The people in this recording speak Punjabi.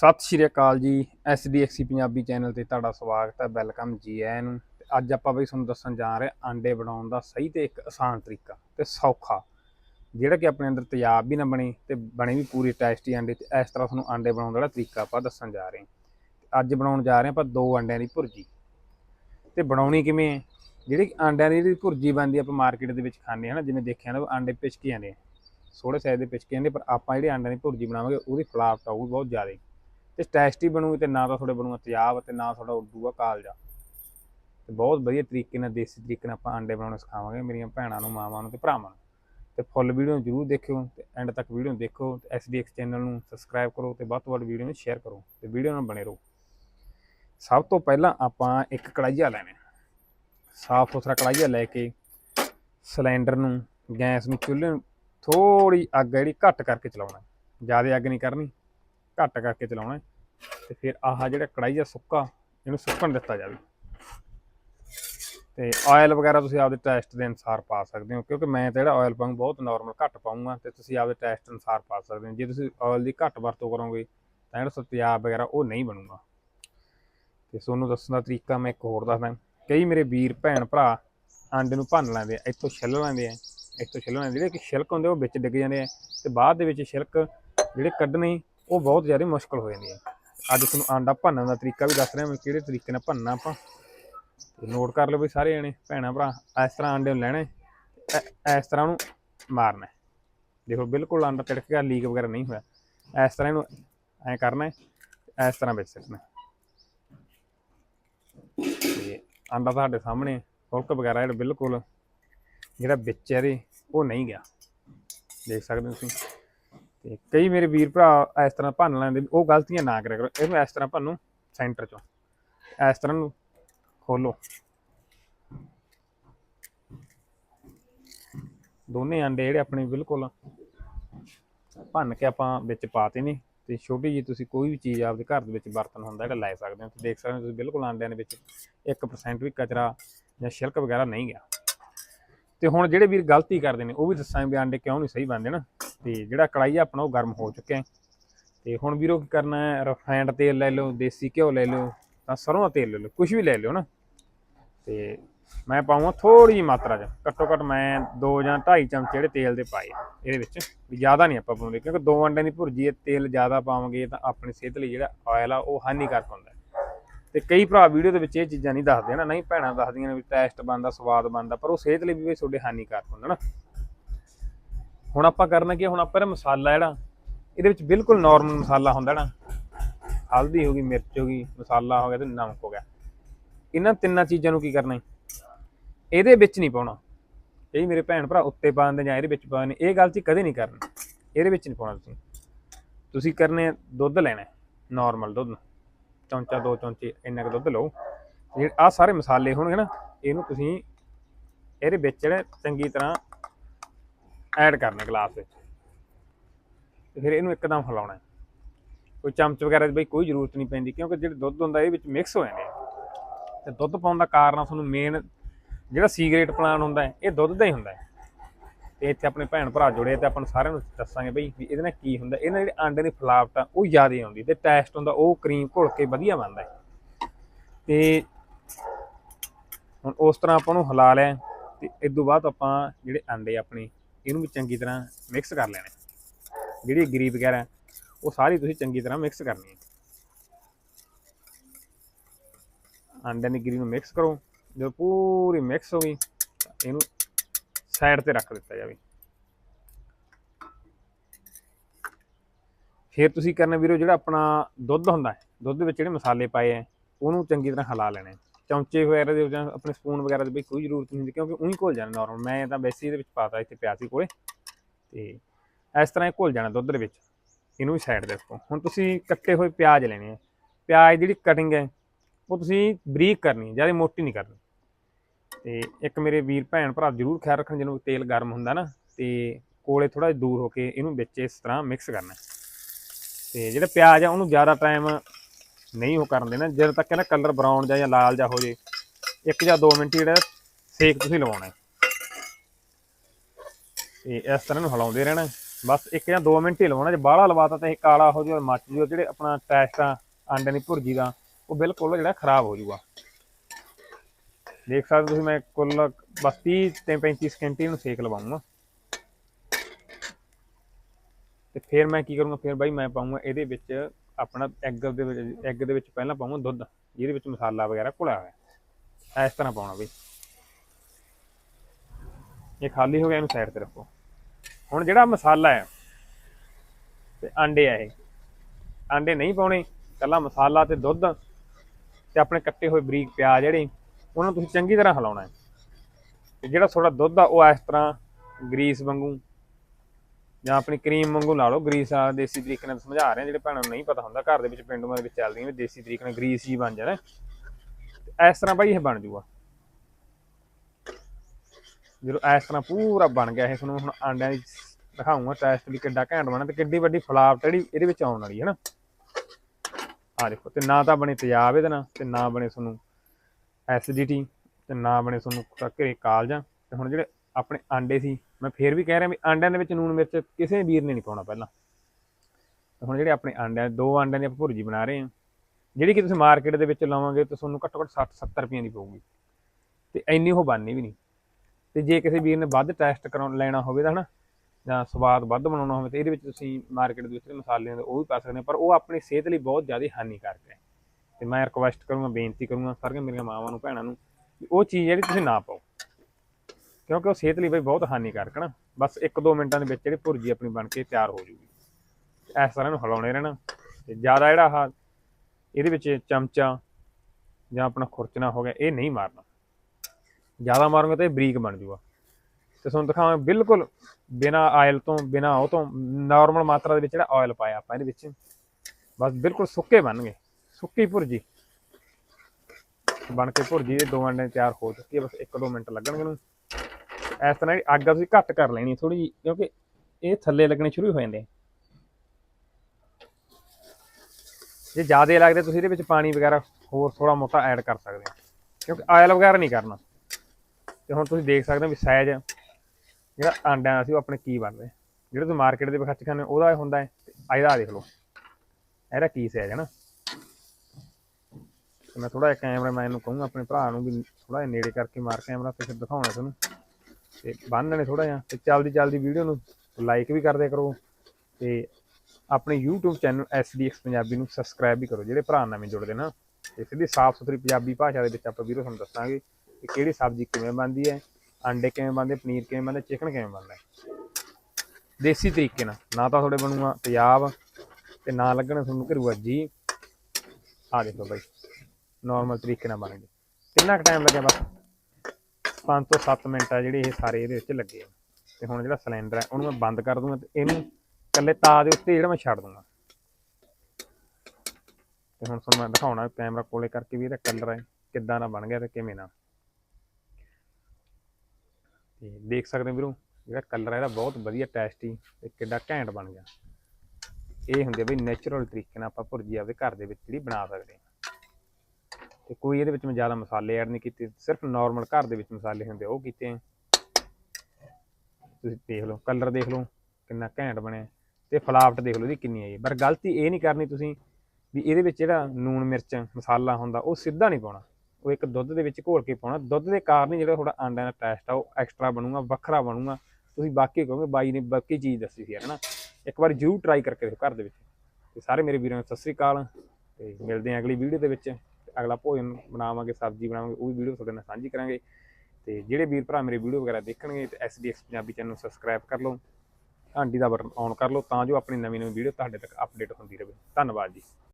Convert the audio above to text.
ਸਤਿ ਸ਼੍ਰੀ ਅਕਾਲ ਜੀ SDXC ਪੰਜਾਬੀ ਚੈਨਲ ਤੇ ਤੁਹਾਡਾ ਸਵਾਗਤ ਹੈ, ਵੈਲਕਮ ਜੀ ਆਇਆਂ ਨੂੰ। ਤੇ ਅੱਜ ਆਪਾਂ ਬਈ ਤੁਹਾਨੂੰ ਦੱਸਣ ਜਾ ਰਹੇ ਹਾਂ ਆਂਡੇ ਬਣਾਉਣ ਦਾ ਸਹੀ ਤੇ ਇੱਕ ਆਸਾਨ ਤਰੀਕਾ ਤੇ ਸੌਖਾ, ਜਿਹੜਾ ਕਿ ਆਪਣੇ ਅੰਦਰ ਤੇਜ਼ਾਬ ਵੀ ਨਾ ਬਣੇ ਤੇ ਬਣੇ ਵੀ ਪੂਰੀ ਟੈਸਟੀ ਆਂਡੇ ਤੇ ਇਸ ਤਰ੍ਹਾਂ ਤੁਹਾਨੂੰ ਆਂਡੇ ਬਣਾਉਣ ਦਾ ਤਰੀਕਾ ਆਪਾਂ ਦੱਸਣ ਜਾ ਰਹੇ ਹਾਂ। ਤੇ ਅੱਜ ਬਣਾਉਣ ਜਾ ਰਹੇ ਹਾਂ ਆਪਾਂ ਦੋ ਆਂਡਿਆਂ ਦੀ ਭੁਰਜੀ। ਤੇ ਬਣਾਉਣੀ ਕਿਵੇਂ ਹੈ? ਜਿਹੜੀ ਆਂਡਿਆਂ ਦੀ ਜਿਹੜੀ ਭੁਰਜੀ ਬਣਦੀ ਆਪਾਂ ਮਾਰਕੀਟ ਦੇ ਵਿੱਚ ਖਾਂਦੇ ਹਾਂ ਨਾ, ਜਿਵੇਂ ਦੇਖਿਆ ਨਾ ਆਂਡੇ ਪਿਚਕੇ ਜਾਂਦੇ ਆ। ਥੋੜੇ ਸਾਈਜ਼ ਦੇ ਪਿਚਕੇ ਜਾਂਦੇ ਪਰ ਆਪਾਂ ਜਿਹੜੇ ਆਂਡਿਆਂ ਦੀ ਭੁਰਜੀ ਬਣਾਵਾਂਗੇ, ਉਹਦੀ ਫਲਾਵਟ ਆਊਗੀ ਬਹੁਤ ਜ਼ਿਆਦਾ। ਤੇ ਟੇਸਟੀ ਬਣੂਗੀ ਤੇ ਨਾ ਤਾਂ ਤੁਹਾਡੇ ਬਣੂਗਾ ਤੇਜ਼ਾਬ ਤੇ ਨਾ ਤੁਹਾਡਾ ਉੱਡੂਗਾ ਕਾਲਜਾ। ਤੇ ਬਹੁਤ ਵਧੀਆ ਤਰੀਕੇ ਨਾਲ, ਦੇਸੀ ਤਰੀਕੇ ਨਾਲ ਆਪਾਂ ਆਂਡੇ ਬਣਾਉਣੇ ਸਿਖਾਵਾਂਗੇ ਮੇਰੀਆਂ ਭੈਣਾਂ ਨੂੰ, ਮਾਵਾਂ ਨੂੰ ਤੇ ਭਰਾਵਾਂ ਨੂੰ। ਤੇ ਫੁੱਲ ਵੀਡੀਓ ਜਰੂਰ ਦੇਖਿਓ ਤੇ ਐਂਡ ਤੱਕ ਵੀਡੀਓ ਨੂੰ ਦੇਖੋ। ਤੇ ਐਸਡੀਐਕਸ ਚੈਨਲ ਨੂੰ ਸਬਸਕ੍ਰਾਈਬ ਕਰੋ ਤੇ ਵੱਧ ਤੋਂ ਵੱਧ ਵੀਡੀਓ ਨੂੰ ਸ਼ੇਅਰ ਕਰੋ ਤੇ ਵੀਡੀਓ ਨਾਲ ਬਣੇ ਰਹੋ। ਸਭ ਤੋਂ ਪਹਿਲਾਂ ਆਪਾਂ ਇੱਕ ਕੜਾਈਆ ਲੈਣਾ। ਸਾਫ਼ ਸੁਥਰਾ ਕੜਾਈਆ ਲੈ ਕੇ ਸਿਲੰਡਰ ਨੂੰ, ਗੈਸ ਨੂੰ, ਚੁੱਲ੍ਹੇ ਨੂੰ ਥੋੜੀ ਅੱਗ ਜਿਹੜੀ ਘੱਟ ਕਰਕੇ ਚਲਾਉਣਾ। ਜ਼ਿਆਦਾ ਅੱਗ ਨਹੀਂ ਕਰਨੀ, ਘੱਟ ਕਰਕੇ ਚਲਾਉਣਾ। ਤੇ ਫਿਰ ਆਹ ਜਿਹੜਾ ਕੜਾਈਆ ਸੁੱਕਾ, ਇਹਨੂੰ ਸੁੱਕਣ ਦਿੱਤਾ ਜਾਵੇ। ਤੇ ਆਇਲ ਵਗੈਰਾ ਤੁਸੀਂ ਆਪਦੇ ਟੈਸਟ ਦੇ ਅਨੁਸਾਰ ਪਾ ਸਕਦੇ ਹੋ, ਕਿਉਂਕਿ ਮੈਂ ਤਾਂ ਜਿਹੜਾ ਆਇਲ ਪਾਉਂ ਬਹੁਤ ਨਾਰਮਲ ਘੱਟ ਪਾਉਂਗਾ ਤੇ ਤੁਸੀਂ ਆਪਦੇ ਟੈਸਟ ਅਨੁਸਾਰ ਪਾ ਸਕਦੇ ਹੋ। ਜੇ ਤੁਸੀਂ ਆਇਲ ਦੀ ਘੱਟ ਵਰਤੋਂ ਕਰੋਗੇ, ਤਾਂ ਜਿਹੜਾ ਸਤਿਆਬ ਵਗੈਰਾ ਉਹ ਨਹੀਂ ਬਣੂਗਾ। ਤੇ ਤੁਹਾਨੂੰ ਦੱਸਣ ਦਾ ਤਰੀਕਾ ਮੈਂ ਇੱਕ ਹੋਰ ਦੱਸਦਾ। ਕਈ ਮੇਰੇ ਵੀਰ, ਭੈਣ, ਭਰਾ ਆਂਡੇ ਨੂੰ ਭੰਨ ਲੈਂਦੇ ਆ, ਇੱਥੋਂ ਛਿੱਲ ਲੈਂਦੇ ਆ, ਇੱਥੋਂ ਛਿੱਲ ਲੈਂਦੇ ਜਿਹੜੇ ਕਿ ਛਿਲਕ ਹੁੰਦੇ ਉਹ ਵਿੱਚ ਡਿੱਗ ਜਾਂਦੇ ਆ ਤੇ ਬਾਅਦ ਦੇ ਵਿੱਚ ਛਿਲਕ ਜਿਹੜੇ ਕੱਢਣੇ, ਉਹ ਬਹੁਤ ਜ਼ਿਆਦਾ ਮੁਸ਼ਕਲ ਹੋ ਜਾਂਦੀ ਹੈ ਅੱਜ ਤੁਹਾਨੂੰ ਆਂਡਾ ਭੰਨਣ ਦਾ ਤਰੀਕਾ ਵੀ ਦੱਸ ਰਿਹਾ ਮੈਂ ਕਿਹੜੇ ਤਰੀਕੇ ਨਾਲ ਭੰਨਣਾ ਆਪਾਂ। ਨੋਟ ਕਰ ਲਓ ਵੀ ਸਾਰੇ ਜਣੇ ਭੈਣਾ ਭਰਾ ਇਸ ਤਰ੍ਹਾਂ ਆਂਡੇ ਨੂੰ ਲੈਣੇ ਐ- ਇਸ ਤਰ੍ਹਾਂ ਉਹਨੂੰ ਮਾਰਨਾ। ਦੇਖੋ ਬਿਲਕੁਲ ਆਂਡਾ ਤਿੜਕ ਗਿਆ ਲੀਕ ਵਗੈਰਾ ਨਹੀਂ ਹੋਇਆ। ਇਸ ਤਰ੍ਹਾਂ ਇਹਨੂੰ ਐ ਕਰਨਾ ਹੈ, ਇਸ ਤਰ੍ਹਾਂ ਵਿੱਚ ਸਿੱਟਣਾ। ਤੇ ਆਂਡਾ ਤੁਹਾਡੇ ਸਾਹਮਣੇ ਫੁਲਕ ਵਗੈਰਾ ਜਿਹੜਾ ਬਿਲਕੁਲ ਜਿਹੜਾ ਵਿੱਚ ਹੈ ਉਹ ਨਹੀਂ ਗਿਆ। ਦੇਖ ਸਕਦੇ ਤੁਸੀਂ। ਤੇ ਕਈ ਮੇਰੇ ਵੀਰ ਭਰਾ ਇਸ ਤਰ੍ਹਾਂ ਭੰਨ ਲੈਂਦੇ ਵੀ ਉਹ ਗਲਤੀਆਂ ਨਾ ਕਰਿਆ ਕਰੋ। ਇਹਨੂੰ ਇਸ ਤਰ੍ਹਾਂ ਭੰਨੋ ਸੈਂਟਰ ਚੋਂ। ਇਸ ਤਰ੍ਹਾਂ ਨੂੰ ਖੋਲੋ। ਦੋਨੇ ਆਂਡੇ ਜਿਹੜੇ ਆਪਣੇ ਬਿਲਕੁਲ ਭੰਨ ਕੇ ਆਪਾਂ ਵਿੱਚ ਪਾਤੇ ਨੇ ਤੇ ਛੋਟੀ ਜੀ ਤੁਸੀਂ ਕੋਈ ਵੀ ਚੀਜ਼ ਆਪਦੇ ਘਰ ਦੇ ਵਿੱਚ ਬਰਤਨ ਹੁੰਦਾ ਜਿਹੜਾ ਲੈ ਸਕਦੇ ਹੋ। ਤੇ ਦੇਖ ਸਕਦੇ ਹੋ ਤੁਸੀਂ ਬਿਲਕੁਲ ਆਂਡਿਆਂ ਦੇ ਵਿੱਚ 1% ਵੀ ਕਚਰਾ ਜਾਂ ਛਿਲਕ ਵਗੈਰਾ ਨਹੀਂ ਗਿਆ। ਤੇ ਹੁਣ ਜਿਹੜੇ ਵੀਰ ਗਲਤੀ ਕਰਦੇ ਨੇ, ਉਹ ਵੀ ਦੱਸਾਂ ਵੀ ਆਂਡੇ ਕਿਉਂ ਨਹੀਂ ਸਹੀ ਬਣਦੇ ਨਾ। ਤੇ ਜਿਹੜਾ ਕੜਾਈ ਆ, ਆਪਣਾ ਉਹ ਗਰਮ ਹੋ ਚੁੱਕਿਆ ਹੈ। ਤੇ ਹੁਣ ਵੀਰੋ ਕੀ ਕਰਨਾ ਹੈ ਰਿਫਾਈਨਡ ਤੇਲ ਲੈ ਲਓ, ਦੇਸੀ ਘਿਓ ਲੈ ਲਓ, ਤਾਂ ਸਰੋਂ ਦਾ ਤੇਲ ਲੈ ਲਓ ਕੁਝ ਵੀ ਲੈ ਲਿਓ ਨਾ। ਤੇ ਮੈਂ ਪਾਉਂਗਾ ਥੋੜੀ ਜਿਹੀ ਮਾਤਰਾ 'ਚ, ਘੱਟੋ ਘੱਟ ਮੈਂ 2 ਜਾਂ 2.5 ਚਮਚ ਜਿਹੜੇ ਤੇਲ ਦੇ ਪਾਏ ਇਹਦੇ ਵਿੱਚ। ਵੀ ਜ਼ਿਆਦਾ ਨਹੀਂ ਆਪਾਂ ਪਾਉਂਦੇ, ਕਿਉਂਕਿ ਦੋ ਅੰਡਿਆਂ ਦੀ ਭੁਰਜੀ ਹੈ, ਤੇਲ ਜ਼ਿਆਦਾ ਪਾਵਾਂਗੇ ਤਾਂ ਆਪਣੀ ਸਿਹਤ ਲਈ ਜਿਹੜਾ ਆਇਲ ਆ, ਉਹ ਹਾਨੀਕਾਰਕ ਹੁੰਦਾ ਤੇ ਕਈ ਭਰਾ ਵੀਡੀਓ ਦੇ ਵਿੱਚ ਇਹ ਚੀਜ਼ਾਂ ਨਹੀਂ ਦੱਸਦੇ ਨਾ ਨਹੀਂ ਭੈਣਾਂ ਦੱਸਦੀਆਂ ਨੇ ਵੀ ਟੈਸਟ ਬਣਦਾ, ਸਵਾਦ ਬਣਦਾ, ਪਰ ਉਹ ਸਿਹਤ ਲਈ ਵੀ ਬਈ ਤੁਹਾਡੇ ਹਾਨੀਕਾਰਕ ਹੁੰਦਾ ਨਾ। ਹੁਣ ਆਪਾਂ ਕਰਨਾ ਕੀ ਹੁਣ ਆਪਾਂ ਇਹ ਮਸਾਲਾ ਜਿਹੜਾ, ਇਹਦੇ ਵਿੱਚ ਬਿਲਕੁਲ ਨਾਰਮਲ ਮਸਾਲਾ ਹੁੰਦਾ ਨਾ, ਹਲਦੀ ਹੋ ਗਈ, ਮਿਰਚ ਹੋ ਗਈ, ਮਸਾਲਾ ਹੋ ਗਿਆ ਤੇ ਨਮਕ ਹੋ ਗਿਆ। ਇਹਨਾਂ ਤਿੰਨਾਂ ਚੀਜ਼ਾਂ ਨੂੰ ਕੀ ਕਰਨਾ ਹੈ ਇਹਦੇ ਵਿੱਚ ਨਹੀਂ ਪਾਉਣਾ। ਕਈ ਮੇਰੇ ਭੈਣ ਭਰਾ ਉੱਤੇ ਪਾ ਦਿੰਦੇ ਜਾਂ ਇਹਦੇ ਵਿੱਚ ਪਾ ਦਿੰਦੇ, ਇਹ ਗਲਤੀ ਕਦੇ ਨਹੀਂ ਕਰਨੀ। ਇਹਦੇ ਵਿੱਚ ਨਹੀਂ ਪਾਉਣਾ ਤੁਸੀਂ। ਤੁਸੀਂ ਕਰਨੇ ਦੁੱਧ ਲੈਣਾ ਨਾਰਮਲ ਦੁੱਧ ਚਮਚਾ, ਦੋ ਚਮਚੇ, ਇੰਨਾ ਕੁ ਦੁੱਧ ਲਓ। ਜਿਹੜੇ ਆ ਸਾਰੇ ਮਸਾਲੇ ਹੋਣਗੇ ਨਾ, ਇਹਨੂੰ ਤੁਸੀਂ ਇਹਦੇ ਵਿੱਚ ਜਿਹੜੇ ਚੰਗੀ ਤਰ੍ਹਾਂ ਐਡ ਕਰਨਾ ਗਲਾਸ ਵਿੱਚ। ਤੇ ਫਿਰ ਇਹਨੂੰ ਇੱਕਦਮ ਹਿਲਾਉਣਾ ਕੋਈ ਚਮਚ ਵਗੈਰਾ ਦੀ ਬਈ ਕੋਈ ਜ਼ਰੂਰਤ ਨਹੀਂ ਪੈਂਦੀ, ਕਿਉਂਕਿ ਜਿਹੜੇ ਦੁੱਧ ਹੁੰਦਾ, ਇਹ ਵਿੱਚ ਮਿਕਸ ਹੋ ਜਾਂਦੇ ਆ। ਤੇ ਦੁੱਧ ਪਾਉਣ ਦਾ ਕਾਰਨ ਤੁਹਾਨੂੰ ਮੇਨ ਜਿਹੜਾ ਸੀਗਰੇਟ ਪਲਾਨ ਹੁੰਦਾ ਇਹ ਦੁੱਧ ਦਾ ਹੀ ਹੁੰਦਾ ਹੈ। ਤੇ ਇੱਥੇ ਆਪਣੇ ਭੈਣ ਭਰਾ ਜੁੜੇ ਤੇ ਆਪਾਂ ਸਾਰਿਆਂ ਨੂੰ ਦੱਸਾਂਗੇ ਬਈ ਵੀ ਇਹਦੇ ਨਾਲ ਕੀ ਹੁੰਦਾ। ਇਹਨਾਂ ਜਿਹੜੇ ਆਂਡੇ ਦੀ ਫਲਾਵਟ ਆ ਉਹ ਜ਼ਿਆਦਾ ਆਉਂਦੀ ਤੇ ਟੈਸਟ ਹੁੰਦਾ, ਉਹ ਕਰੀਮ ਘੁਲ ਕੇ ਵਧੀਆ ਬਣਦਾ ਹੈ। ਤੇ ਹੁਣ ਉਸ ਤਰ੍ਹਾਂ ਆਪਾਂ ਨੂੰ ਹਿਲਾ ਲਿਆ ਤੇ ਇਸ ਤੋਂ ਬਾਅਦ ਆਪਾਂ ਜਿਹੜੇ ਆਂਡੇ ਆਪਣੇ, ਇਹਨੂੰ ਵੀ ਚੰਗੀ ਤਰ੍ਹਾਂ ਮਿਕਸ ਕਰ ਲੈਣੇ। ਜਿਹੜੀ ਗਰੀ ਵਗੈਰਾ ਉਹ ਸਾਰੀ ਤੁਸੀਂ ਚੰਗੀ ਤਰ੍ਹਾਂ ਮਿਕਸ ਕਰਨੀ ਹੈ। ਆਂਡਿਆਂ ਦੀ ਗਰੀ ਨੂੰ ਮਿਕਸ ਕਰੋ, ਜਦੋਂ ਪੂਰੀ ਮਿਕਸ ਹੋ ਗਈ ਇਹਨੂੰ ਸਾਈਡ ਤੇ ਰੱਖ ਦਿੱਤਾ ਜਾਵੇ। ਫਿਰ ਤੁਸੀਂ ਕਰਨਾ ਵੀਰੋ ਜਿਹੜਾ ਆਪਣਾ ਦੁੱਧ ਹੁੰਦਾ ਹੈ, ਦੁੱਧ ਵਿੱਚ ਜਿਹੜੇ ਮਸਾਲੇ ਪਾਏ ਆ ਉਹਨੂੰ ਚੰਗੀ ਤਰ੍ਹਾਂ ਹਿਲਾ ਲੈਣਾ ਚਮਚੇ ਵਗੈਰਾ ਦੇ ਜਾਂ ਆਪਣੇ ਸਪੂਨ ਵਗੈਰਾ ਦੇ ਵਿੱਚ ਕੋਈ ਜ਼ਰੂਰਤ ਨਹੀਂ ਹੁੰਦੀ, ਕਿਉਂਕਿ ਉਹੀ ਘੁਲ ਜਾਣਾ ਨਾਰਮਲ ਮੈਂ ਤਾਂ ਵੈਸੇ ਇਹਦੇ ਵਿੱਚ ਪਾਤਾ ਇੱਥੇ ਪਿਆਸੀ ਕੋਲੇ। ਤੇ ਇਸ ਤਰ੍ਹਾਂ ਇਹ ਘੁਲ ਜਾਣਾ ਦੁੱਧ ਦੇ ਵਿੱਚ। ਇਹਨੂੰ ਵੀ ਸਾਈਡ ਤੇ ਰੱਖੋ ਹੁਣ ਤੁਸੀਂ ਕੱਟੇ ਹੋਏ ਪਿਆਜ਼ ਲੈਣੇ ਆ ਪਿਆਜ਼ ਜਿਹੜੀ ਕਟਿੰਗ ਹੈ, ਉਹ ਤੁਸੀਂ ਬਰੀਕ ਕਰਨੀ ਹੈ, ਜ਼ਿਆਦਾ ਮੋਟੀ ਨਹੀਂ ਕਰਨੀ। ਤੇ ਇੱਕ ਮੇਰੇ ਵੀਰ ਭੈਣ ਭਰਾ ਜ਼ਰੂਰ ਖਿਆਲ ਰੱਖਣ ਜਦੋਂ ਤੇਲ ਗਰਮ ਹੁੰਦਾ ਨਾ, ਤੇ ਕੋਲੇ ਥੋੜਾ ਜਿਹਾ ਦੂਰ ਹੋ ਕੇ ਇਹਨੂੰ ਵਿੱਚ ਇਸ ਤਰ੍ਹਾਂ ਮਿਕਸ ਕਰਨਾ ਹੈ। ਤੇ ਜਿਹੜਾ ਪਿਆਜ਼ ਆ, ਉਹਨੂੰ ਜ਼ਿਆਦਾ ਟਾਈਮ ਨਹੀਂ ਉਹ ਕਰਨ ਦੇਣਾ, ਜਦੋਂ ਤੱਕ ਇਹਦਾ ਕਲਰ ਬਰਾਊਨ ਜਾਂ ਲਾਲ ਜਾਂ ਹੋ ਜੇ, ਇੱਕ ਜਾਂ 2 ਮਿੰਟ ਜਿਹੜਾ ਸੇਕ ਤੁਸੀਂ ਲਵਾਉਣਾ ਤੇ ਇਸ ਤਰ੍ਹਾਂ ਨੂੰ ਹਿਲਾਉਂਦੇ ਰਹਿਣਾ, ਬਸ ਇੱਕ ਜਾਂ 2 ਮਿੰਟ ਹੀ ਲਵਾਉਣਾ, ਜੇ ਬਾਹਲਾ ਲਵਾਤਾ ਤਾਂ ਇਹ ਕਾਲਾ ਹੋ ਜਾਊਗਾ ਮੱਚ ਜਾਊ ਜਿਹੜੇ ਆਪਣਾ ਟੈਸਟ ਆ ਆਂਡੇ ਦੀ ਭੁਰਜੀ ਦਾ, ਉਹ ਬਿਲਕੁਲ ਜਿਹੜਾ ਖਰਾਬ ਹੋ ਜਾਊਗਾ ਦੇਖ ਸਕਦੇ ਹੋ ਤੁਸੀਂ ਮੈਂ ਕੁੱਲ ਬਸ 30 ਤੇ 35 ਸਕਿੰਟ ਇਹਨੂੰ ਸੇਕ ਲਵਾਉਂਗਾ। ਤੇ ਫਿਰ ਮੈਂ ਕੀ ਕਰੂੰਗਾ, ਫਿਰ ਬਾਈ ਮੈਂ ਪਾਉਂਗਾ ਇਹਦੇ ਵਿੱਚ ਆਪਣਾ ਐਗ ਦੇ ਵਿੱਚ ਐਗ ਦੇ ਵਿੱਚ ਪਹਿਲਾਂ ਪਾਉਂਗਾ ਦੁੱਧ, ਜਿਹਦੇ ਵਿੱਚ ਮਸਾਲਾ ਵਗੈਰਾ ਘੁਲਿਆ ਹੋਇਆ ਇਸ ਤਰ੍ਹਾਂ ਪਾਉਣਾ ਬਈ। ਇਹ ਖਾਲੀ ਹੋ ਗਿਆ, ਇਹਨੂੰ ਸਾਈਡ ਤੇ ਰੱਖੋ। ਹੁਣ ਜਿਹੜਾ ਮਸਾਲਾ ਹੈ, ਤੇ ਆਂਡੇ ਆ ਇਹ। ਆਂਡੇ ਨਹੀਂ ਪਾਉਣੇ ਕੱਲਾ ਮਸਾਲਾ ਤੇ ਦੁੱਧ ਤੇ ਆਪਣੇ ਕੱਟੇ ਹੋਏ ਬਰੀਕ ਪਿਆਜ਼ ਜਿਹੜੇ ਉਹਨਾਂ ਨੂੰ ਤੁਸੀਂ ਚੰਗੀ ਤਰ੍ਹਾਂ ਹਿਲਾਉਣਾ ਹੈ। ਤੇ ਜਿਹੜਾ ਤੁਹਾਡਾ ਦੁੱਧ ਆ, ਉਹ ਇਸ ਤਰ੍ਹਾਂ ਗਰੀਸ ਵਾਂਗੂ ਜਾਂ ਆਪਣੀ ਕਰੀਮ ਵਾਂਗੂ ਲਾ ਲਓ। ਗਰੀਸ ਆ, ਦੇਸੀ ਤਰੀਕੇ ਨਾਲ ਸਮਝਾ ਰਹੇ ਜਿਹੜੇ ਭੈਣਾਂ ਨੂੰ ਨਹੀਂ ਪਤਾ ਹੁੰਦਾ। ਘਰ ਦੇ ਵਿੱਚ ਪਿੰਡੂਆਂ ਦੇ ਵਿੱਚ ਚੱਲਦੀਆਂ ਵੀ ਦੇਸੀ ਤਰੀਕੇ ਨਾਲ ਗਰੀਸ ਹੀ ਬਣ ਜਾਣਾ। ਇਸ ਤਰ੍ਹਾਂ ਬਾਈ ਇਹ ਬਣ ਜੂਗਾ। ਜਦੋਂ ਇਸ ਤਰ੍ਹਾਂ ਪੂਰਾ ਬਣ ਗਿਆ ਇਹ, ਤੁਹਾਨੂੰ ਹੁਣ ਆਂਡਿਆਂ ਦੀ ਦਿਖਾਉਂਗਾ ਟੈਸਟ ਵੀ ਕਿੱਡਾ ਘੈਂਟ ਬਣਾ ਤੇ ਕਿੱਡੀ ਵੱਡੀ ਫਲਾਵਟ ਜਿਹੜੀ ਇਹਦੇ ਵਿੱਚ ਆਉਣ ਵਾਲੀ ਹੈ ਨਾ। ਆ ਦੇਖੋ, ਤੇ ਨਾ ਤਾਂ ਬਣੇ ਤੇਜ਼ਾਬ ਇਹਦੇ ਨਾਲ, ਤੇ ਨਾ ਬਣੇ ਤੁਹਾਨੂੰ ਐਸਿਡਿਟੀ ਤੇ ਨਾ ਬਣੇ ਤੁਹਾਨੂੰ ਘਰੇ ਕਾਲਜਾਂ। ਤੇ ਹੁਣ ਜਿਹੜੇ ਆਪਣੇ ਆਂਡੇ ਸੀ, ਮੈਂ ਫੇਰ ਵੀ ਕਹਿ ਰਿਹਾ ਵੀ ਆਂਡਿਆਂ ਦੇ ਵਿੱਚ ਨੂਨ ਮਿਰਚ ਕਿਸੇ ਵੀਰ ਨੇ ਨਹੀਂ ਪਾਉਣਾ ਪਹਿਲਾਂ। ਤੇ ਹੁਣ ਜਿਹੜੇ ਆਪਣੇ ਆਂਡਿਆਂ, ਦੋ ਆਂਡਿਆਂ ਦੀ ਆਪਾਂ ਭੁਰਜੀ ਬਣਾ ਰਹੇ ਹਾਂ, ਜਿਹੜੀ ਕਿ ਤੁਸੀਂ ਮਾਰਕੀਟ ਦੇ ਵਿੱਚ ਲਵਾਂਗੇ ਤਾਂ ਤੁਹਾਨੂੰ ਘੱਟੋ ਘੱਟ 60 70 ਰੁਪਈਆਂ ਦੀ ਪਊਗੀ। ਤੇ ਇੰਨੀ ਉਹ ਬਣਨੀ ਵੀ ਨਹੀਂ। ਤੇ ਜੇ ਕਿਸੇ ਵੀਰ ਨੇ ਵੱਧ ਟੈਸਟ ਕਰਾਉਣ ਲੈਣਾ ਹੋਵੇ ਤਾਂ ਹਨਾ, ਜਾਂ ਸਵਾਦ ਵੱਧ ਬਣਾਉਣਾ ਹੋਵੇ ਤਾਂ ਇਹਦੇ ਵਿੱਚ ਤੁਸੀਂ ਮਾਰਕੀਟ ਦੇ ਵਿੱਚ ਜਿਹੜੇ ਮਸਾਲੇ ਉਹ ਵੀ ਪਾ ਸਕਦੇ ਹੋ, ਪਰ ਉਹ ਆਪਣੀ ਸਿਹਤ ਲਈ ਬਹੁਤ ਜ਼ਿਆਦਾ ਹਾਨੀਕਾਰਕ ਹੈ। ਤੇ ਮੈਂ ਰਿਕੁਐਸਟ ਕਰੂੰਗਾ, ਬੇਨਤੀ ਕਰੂੰਗਾ ਸਾਰੀਆਂ ਮੇਰੀਆਂ ਮਾਵਾਂ ਨੂੰ, ਭੈਣਾਂ ਨੂੰ ਵੀ ਉਹ ਚੀਜ਼ ਜਿਹੜੀ ਤੁਸੀਂ ਨਾ ਪਾਓ। ਕਿਉਂਕਿ ਉਹ ਸਿਹਤ ਲਈ ਬਈ ਬਹੁਤ ਹਾਨੀਕਾਰਕ ਹੈ ਨਾ। ਬਸ 1-2 ਮਿੰਟਾਂ ਦੇ ਵਿੱਚ ਜਿਹੜੀ ਭੁਰਜੀ ਆਪਣੀ ਬਣ ਕੇ ਤਿਆਰ ਹੋ ਜੂਗੀ। ਇਸ ਤਰ੍ਹਾਂ ਨੂੰ ਹਿਲਾਉਣੇ ਰਹਿਣਾ। ਤੇ ਜ਼ਿਆਦਾ ਜਿਹੜਾ ਆਹ ਇਹਦੇ ਵਿੱਚ ਚਮਚਾ ਜਾਂ ਆਪਣਾ ਖੁਰਚਣਾ ਹੋ ਗਿਆ, ਇਹ ਨਹੀਂ ਮਾਰਨਾ। ਜ਼ਿਆਦਾ ਮਾਰੋਗੇ ਤਾਂ ਇਹ ਬਰੀਕ ਬਣ ਜੂਗਾ। ਤੇ ਤੁਹਾਨੂੰ ਦਿਖਾਵਾਂ, ਬਿਲਕੁਲ ਬਿਨਾ ਆਇਲ ਤੋਂ, ਬਿਨਾ ਉਹ ਤੋਂ ਨਾਰਮਲ ਮਾਤਰਾ ਦੇ ਵਿੱਚ ਜਿਹੜਾ ਆਇਲ ਪਾਇਆ ਆਪਾਂ ਇਹਦੇ ਵਿੱਚ। ਬਸ ਬਿਲਕੁਲ ਸੁੱਕੇ ਬਣਨਗੇ। ਸੁੱਕੀ ਭੁਰਜੀ। ਬਣ ਕੇ ਭੁਰਜੀ ਦੇ ਦੋ ਅੰਡੇ ਤਿਆਰ ਹੋ ਚੁੱਕੀ ਹੈ, ਬਸ 1-2 ਮਿੰਟ ਲੱਗਣਗੇ ਨੂੰ ਇਸ ਤਰ੍ਹਾਂ ਅੱਗ ਤੁਸੀਂ ਘੱਟ ਕਰ ਲੈਣੀ ਥੋੜੀ ਜਿਹੀ, ਕਿਉਂਕਿ ਇਹ ਥੱਲੇ ਲੱਗਣੇ ਸ਼ੁਰੂ ਹੋ ਜਾਂਦੇ ਜੇ ਜ਼ਿਆਦਾ ਲੱਗਦੇ ਤੁਸੀਂ ਇਹਦੇ ਵਿੱਚ ਪਾਣੀ ਵਗੈਰਾ ਹੋਰ ਥੋੜਾ ਮੋਟਾ ਐਡ ਕਰ ਸਕਦੇ ਹੋ ਕਿਉਂਕਿ ਆਇਲ ਵਗੈਰਾ ਨਹੀਂ ਕਰਨਾ। ਤੇ ਹੁਣ ਤੁਸੀਂ ਦੇਖ ਸਕਦੇ ਹੋ ਵੀ ਸਾਈਜ਼ ਜਿਹੜਾ ਆਂਡਿਆਂ ਅਸੀਂ ਉਹ ਆਪਣੇ ਕੀ ਬਣਦੇ ਜਿਹੜੇ ਤੁਸੀਂ ਮਾਰਕੀਟ ਦੇ ਵਿੱਚ ਖਾਣੇ ਉਹਦਾ ਹੁੰਦਾ ਹੈ, ਇਹਦਾ ਦੇਖ ਲਓ। ਇਹਦਾ ਕੀ ਸਾਈਜ਼ ਹੈ ਨਾ? ਤੇ ਮੈਂ ਥੋੜਾ ਜਿਹਾ ਕੈਮਰਾਮੈਨ ਨੂੰ ਕਹੂੰਗਾ, ਆਪਣੇ ਭਰਾ ਨੂੰ ਵੀ ਥੋੜਾ ਜਿਹਾ ਨੇੜੇ ਕਰਕੇ ਮਾਰ ਕੈਮਰਾ ਤੇ ਫਿਰ ਦਿਖਾਉਣਾ ਤੁਹਾਨੂੰ। ਤੇ ਬੰਨਣੇ ਥੋੜਾ ਜਿਹਾ ਤੇ ਚੱਲਦੀ ਚੱਲਦੀ ਵੀਡੀਓ ਨੂੰ ਲਾਈਕ ਵੀ ਕਰਦੇ ਕਰੋ ਤੇ ਆਪਣੇ YouTube ਚੈਨਲ SDX ਪੰਜਾਬੀ ਨੂੰ ਸਬਸਕ੍ਰਾਈਬ ਵੀ ਕਰੋ, ਜਿਹੜੇ ਭਰਾ ਨਵੇਂ ਜੁੜਦੇ ਨਾ ਤੇ ਸਿੱਧੀ ਸਾਫ਼ ਸੁਥਰੀ ਪੰਜਾਬੀ ਭਾਸ਼ਾ ਦੇ ਵਿੱਚ ਆਪਾਂ ਵੀਰੋ ਤੁਹਾਨੂੰ ਦੱਸਾਂਗੇ ਕਿ ਕਿਹੜੀ ਸਬਜ਼ੀ ਕਿਵੇਂ ਬਣਦੀ ਹੈ, ਅੰਡੇ ਕਿਵੇਂ ਬਣਦੇ, ਪਨੀਰ ਕਿਵੇਂ ਬਣਦਾ ਚਿਕਨ ਕਿਵੇਂ ਬਣਦਾ ਦੇਸੀ ਤਰੀਕੇ ਨਾਲ, ਨਾ ਤਾਂ ਤੁਹਾਡੇ ਬਣੂਗਾ ਪੰਜਾਬ ਤੇ ਨਾ ਲੱਗਣਾ ਤੁਹਾਨੂੰ ਘਰੂਆ ਜੀ। ਆ ਦੇਖੋ ਬਾਈ। ਨਾਰਮਲ ਤਰੀਕੇ ਨਾਲ ਬਣ ਗਏ। ਕਿੰਨਾ ਕੁ ਟਾਈਮ ਲੱਗਿਆ ਬਸ? 5 ਤੋਂ 7 ਮਿੰਟ ਆ ਜਿਹੜੇ ਇਹ ਸਾਰੇ ਇਹਦੇ ਵਿੱਚ ਲੱਗੇ ਆ। ਤੇ ਹੁਣ ਜਿਹੜਾ ਸਿਲੰਡਰ ਹੈ ਉਹਨੂੰ ਮੈਂ ਬੰਦ ਕਰ ਦੂੰਗਾ ਤੇ ਇਹਨੂੰ ਇਕੱਲੇ ਤਾ ਦੇ ਉੱਤੇ ਜਿਹੜਾ ਮੈਂ ਛੱਡ ਦੂੰਗਾ। ਤੇ ਹੁਣ ਤੁਹਾਨੂੰ ਮੈਂ ਦਿਖਾਉਣਾ ਕੈਮਰਾ ਕੋਲੇ ਕਰਕੇ ਵੀ ਇਹਦਾ ਕਲਰ ਹੈ ਕਿੱਦਾਂ ਦਾ ਬਣ ਗਿਆ ਤੇ ਕਿਵੇਂ ਨਾ ਤੇ ਦੇਖ ਸਕਦੇ ਵੀਰੋ, ਜਿਹੜਾ ਕਲਰ ਹੈ ਇਹਦਾ ਬਹੁਤ ਵਧੀਆ ਟੈਸਟੀ ਤੇ ਕਿੱਡਾ ਘੈਂਟ ਬਣ ਗਿਆ। ਇਹ ਹੁੰਦੇ ਬਈ ਨੇਚਰਲ ਤਰੀਕੇ ਨਾਲ ਆਪਾਂ ਭੁਰਜੀ ਆਪਦੇ ਘਰ ਦੇ ਵਿੱਚ ਜਿਹੜੀ ਬਣਾ ਸਕਦੇ ਹਾਂ। ਤੇ ਕੋਈ ਇਹਦੇ ਵਿੱਚ ਮੈਂ ਜ਼ਿਆਦਾ ਮਸਾਲੇ ਐਡ ਨਹੀਂ ਕੀਤੇ, ਸਿਰਫ ਨਾਰਮਲ ਘਰ ਦੇ ਵਿੱਚ ਮਸਾਲੇ ਹੁੰਦੇ ਉਹ ਕੀਤੇ ਤੁਸੀਂ ਦੇਖ ਲਓ ਕਲਰ ਦੇਖ ਲਓ, ਕਿੰਨਾ ਘੈਂਟ ਬਣਿਆ। ਤੇ ਫਲਾਵਟ ਦੇਖ ਲਓ, ਇਹਦੀ ਕਿੰਨੀ ਆਈ ਹੈ। ਪਰ ਗਲਤੀ ਇਹ ਨਹੀਂ ਕਰਨੀ ਤੁਸੀਂ ਵੀ ਇਹਦੇ ਵਿੱਚ ਜਿਹੜਾ ਨੂਣ ਮਿਰਚ ਮਸਾਲਾ ਹੁੰਦਾ, ਉਹ ਸਿੱਧਾ ਨਹੀਂ ਪਾਉਣਾ। ਉਹ ਇੱਕ ਦੁੱਧ ਦੇ ਵਿੱਚ ਘੋਲ ਕੇ ਪਾਉਣਾ। ਦੁੱਧ ਦੇ ਕਾਰਨ ਹੀ ਜਿਹੜਾ ਥੋੜਾ ਆਂਡਿਆਂ ਦਾ ਟੈਸਟ ਆ, ਉਹ ਐਕਸਟਰਾ ਬਣੂਗਾ, ਵੱਖਰਾ ਬਣੂਗਾ। ਤੁਸੀਂ ਬਾਕੀ ਕਹੋਗੇ, ਬਾਈ ਨੇ ਬਾਕੀ ਚੀਜ਼ ਦੱਸੀ ਸੀ, ਹਨਾ? ਇੱਕ ਵਾਰ ਜ਼ਰੂਰ ਟਰਾਈ ਕਰਕੇ ਦੇਖੋ ਘਰ ਦੇ ਵਿੱਚ। ਤੇ ਸਾਰੇ ਮੇਰੇ ਵੀਰਾਂ ਨੂੰ ਸਤਿ ਸ੍ਰੀ ਅਕਾਲ, ਤੇ ਮਿਲਦੇ ਹਾਂ ਅਗਲੀ ਵੀਡੀਓ ਦੇ ਵਿੱਚ। ਅਗਲਾ ਭੋਜਨ ਬਣਾਵਾਂਗੇ, ਸਬਜ਼ੀ ਬਣਾਵਾਂਗੇ, ਉਹ ਵੀ ਵੀਡੀਓ ਤੁਹਾਡੇ ਨਾਲ ਸਾਂਝੀ ਕਰਾਂਗੇ। ਤੇ ਜਿਹੜੇ ਵੀਰ ਭਰਾ ਮੇਰੇ ਵੀਡੀਓ ਵਗੈਰਾ ਦੇਖਣਗੇ ਤੇ ਐਸਡੀਐਕਸ ਪੰਜਾਬੀ ਚੈਨਲ ਨੂੰ ਸਬਸਕ੍ਰਾਈਬ ਕਰ ਲਓ, ਘੰਟੀ ਦਾ ਬਟਨ ਔਨ ਕਰ ਲਓ, ਤਾਂ ਜੋ ਆਪਣੀ ਨਵੀਂ ਨਵੀਂ ਵੀਡੀਓ ਤੁਹਾਡੇ ਤੱਕ ਅਪਡੇਟ ਹੁੰਦੀ ਰਹੇ। ਧੰਨਵਾਦ ਜੀ।